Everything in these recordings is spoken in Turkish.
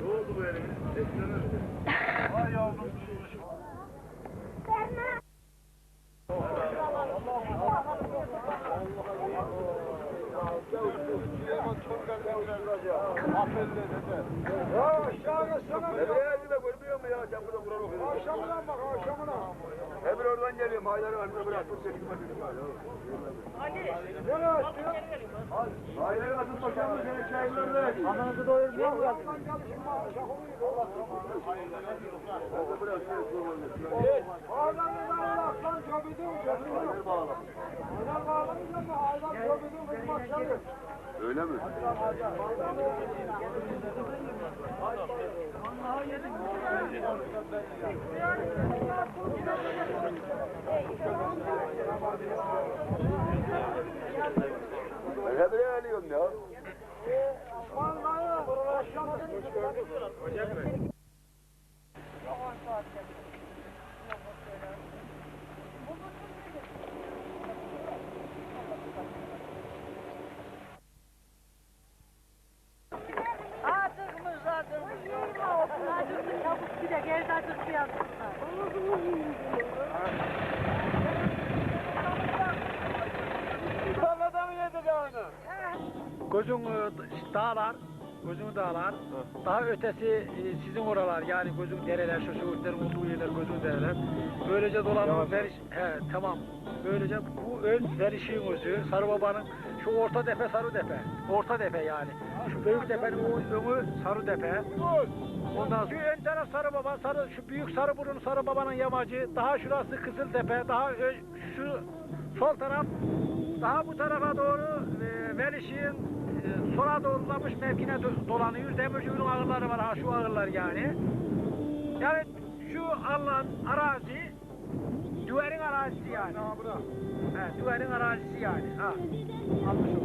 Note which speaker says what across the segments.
Speaker 1: Ne oldu bu elime? Vay yavrum. Nereye gidiyor görmüyor mu ya? Sen burada vurar okuyorsun. Akşamına bak akşamına. Hemen oradan geliyorum. Haydar'ı önüne bıraktım seni gitmedim. Ne açtın? Haydar'ı atıp bakalım senin çaylarını ver. Ananızı doyurmuyor mu? Öyle mi? Hep öyle alıyorum ya.
Speaker 2: Artık çabuk bir de geldi acıktı yazmışlar.
Speaker 1: Tarlada mı yedik onu?
Speaker 3: Gözün e, dağlar, gözün dağlar. Daha ötesi e, sizin oralar yani gözün dereler, şu söğütlerin olduğu yerler, gözün dereler. Böylece dolanma veriş, he tamam. Böylece bu ön verişin özü, Sarıbaba'nın şu orta tepe Sarıtepe. Orta tepe yani. Şu büyük tepenin o önü Sarıtepe. Ondan sonra ön taraf Sarıbaba, sarı, şu büyük Sarıburun Sarıbaba'nın yamacı. Daha şurası Kızıltepe, daha ö- şu sol taraf daha bu tarafa doğru e, Veliş'in sola doğru uzamış mevkine do- dolanıyor. Demirci'nin ağırları var ha şu ağırlar yani. Yani şu alan arazi Düver'in arazisi yani.
Speaker 1: Ha bura.
Speaker 3: He, Düver'in arazisi yani. Ha. Olur.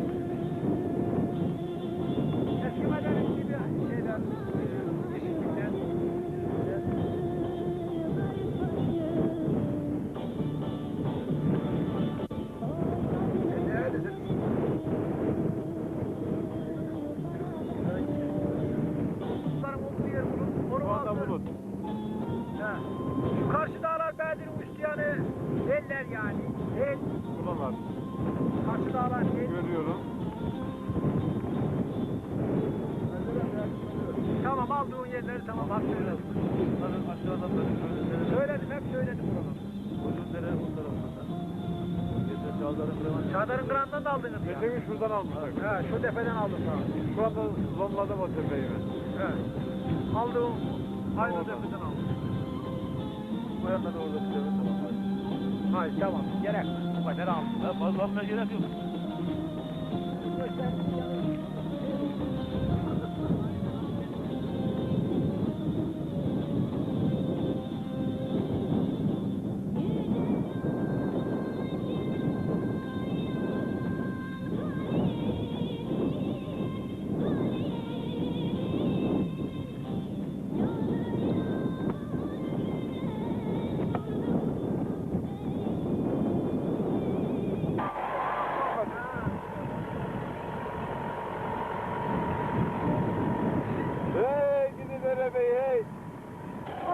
Speaker 3: Eskimeden gibi şeyler,
Speaker 1: Görüyorum.
Speaker 3: Tamam aldığın yerleri tamam söyledim.
Speaker 1: Bunların aşağıdan da şöyle
Speaker 3: Söyledim hep söyledim buraları.
Speaker 1: Uzun dere bu tarafında. Geçen Çağlar'ın kreman.
Speaker 3: Çağdar'ın kıranından da aldınız ya.
Speaker 1: Geçen gün şuradan almışlar.
Speaker 3: He şu tepeden aldım ha.
Speaker 1: Şu anda zonladım o tepeyi ben.
Speaker 3: He. Aldığım aynı tepeden aldım.
Speaker 1: Bu yandan orada bir tepe tamam.
Speaker 3: Hayır tamam gerek. Bu kadar aldım.
Speaker 1: Ha, fazla gerek yok. Hey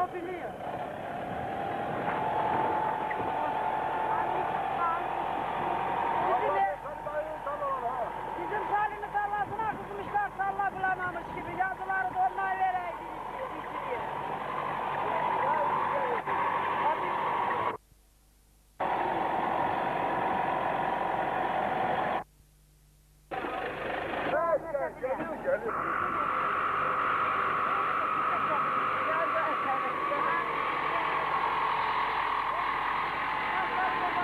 Speaker 2: O biliyor.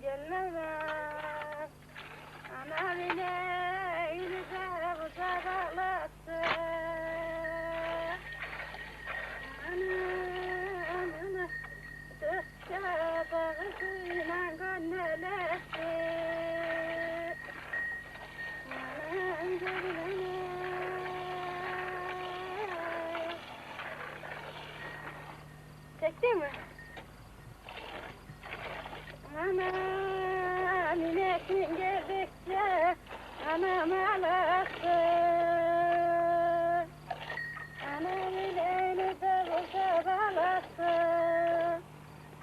Speaker 4: Gelinler Ana bile yüzüze kucaklasın Anam ana Dökçe bağrısıyla gönderlesin Anam gelinler Çektin mi? Anam inekin geldikçe anam ağlasın. Anam ineğini de boşa bağlasın.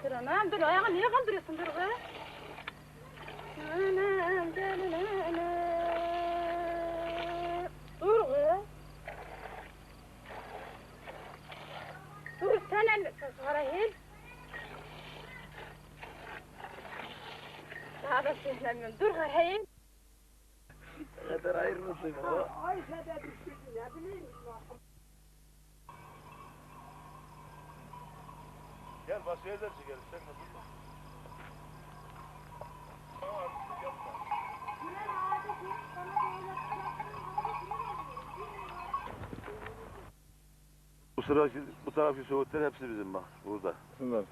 Speaker 4: Dur anam dur ayağını niye kaldırıyorsun dur be? Anam gelin anam. Dur be. Dur sen elini Karahil. Söylemiyorum. Dur Karahil.
Speaker 1: Ne kadar hayırlısın baba. Gel başka yerden çekelim. Sen de durma. Bu sıraki, bu taraftaki söğütler hepsi bizim bak burada.
Speaker 5: Şunlar.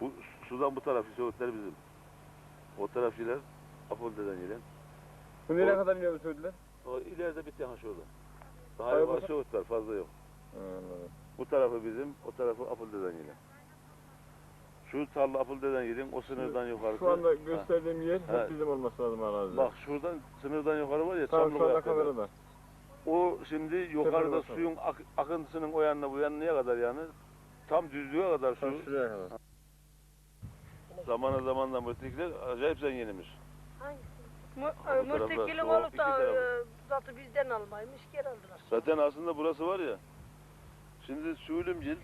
Speaker 1: Bu sudan bu taraftaki söğütler bizim. O tarafçılar Apollo'dan gelen.
Speaker 5: Bu nereye kadar bu söylediler?
Speaker 1: O ileride bir tane şurada. Daha
Speaker 5: Hayır,
Speaker 1: yukarı söğüt var fazla yok.
Speaker 5: Ha, Anladım.
Speaker 1: Bu tarafı bizim, o tarafı Apollo'dan gelen. Şu tarla Apollo'dan gelen, o sınırdan yukarısı.
Speaker 5: Şu anda
Speaker 1: Ha.
Speaker 5: gösterdiğim yer
Speaker 1: Ha.
Speaker 5: hep bizim olması lazım arazide.
Speaker 1: Bak şuradan sınırdan yukarı var ya
Speaker 5: Tamam
Speaker 1: Çamlık
Speaker 5: şu anda
Speaker 1: Ayaklar'da.
Speaker 5: kamerada.
Speaker 1: O şimdi yukarıda suyun ak- akıntısının o yanına bu yanına kadar yani tam düzlüğe kadar su.
Speaker 5: Tam şuraya kadar.
Speaker 1: Zamana zamanla müttekler acayip zenginmiş.
Speaker 2: Mü-
Speaker 1: Bu taraflar,
Speaker 2: Mürtekilin
Speaker 1: o
Speaker 2: olup
Speaker 1: iki
Speaker 2: da
Speaker 1: tarafı.
Speaker 2: e, zatı bizden almaymış geri aldılar.
Speaker 1: Zaten aslında burası var ya. Şimdi Sülümcil,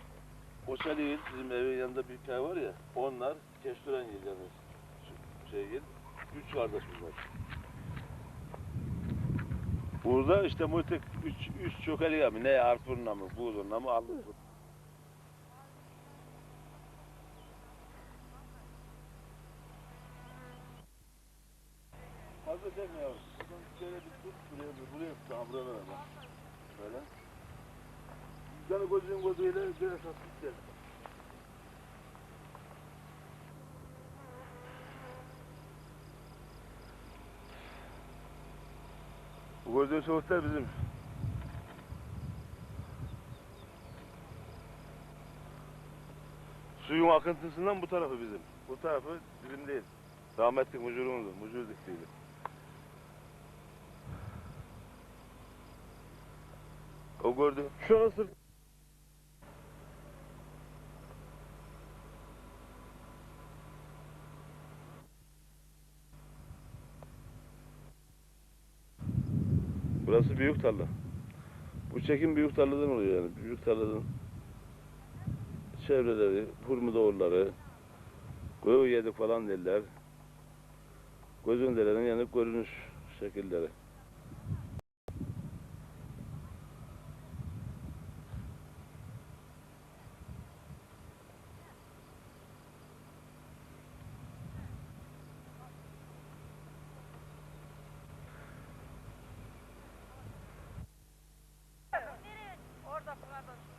Speaker 1: Oçaligil bizim evin yanında bir köy var ya. Onlar Keşturengil yani şu- şeygil. Üç kardeş bunlar. Burada işte Mürtek üç, üç çökeli mi? Ne Artur'una mı? Buğdur'una mı? Almış. Fazla deme yavrum. Buradan şöyle bir tut, buraya bir, buraya tut, ha buralara bak. Böyle. Tane gözün gözüyle biraz hafif gel. Bu gözün soğuklar bizim. Suyun akıntısından bu tarafı bizim. Bu tarafı bizim değil. Rahmetli mucurumuzdu, mucur diktiydi. O gördün.
Speaker 5: Şu an
Speaker 1: Burası büyük tarla. Bu çekim büyük tarladan oluyor yani. Büyük tarladan çevreleri, hurmudoğulları, koyu yedik falan derler. Gözün derenin yani görünüş şekilleri.
Speaker 4: Orada fırladı.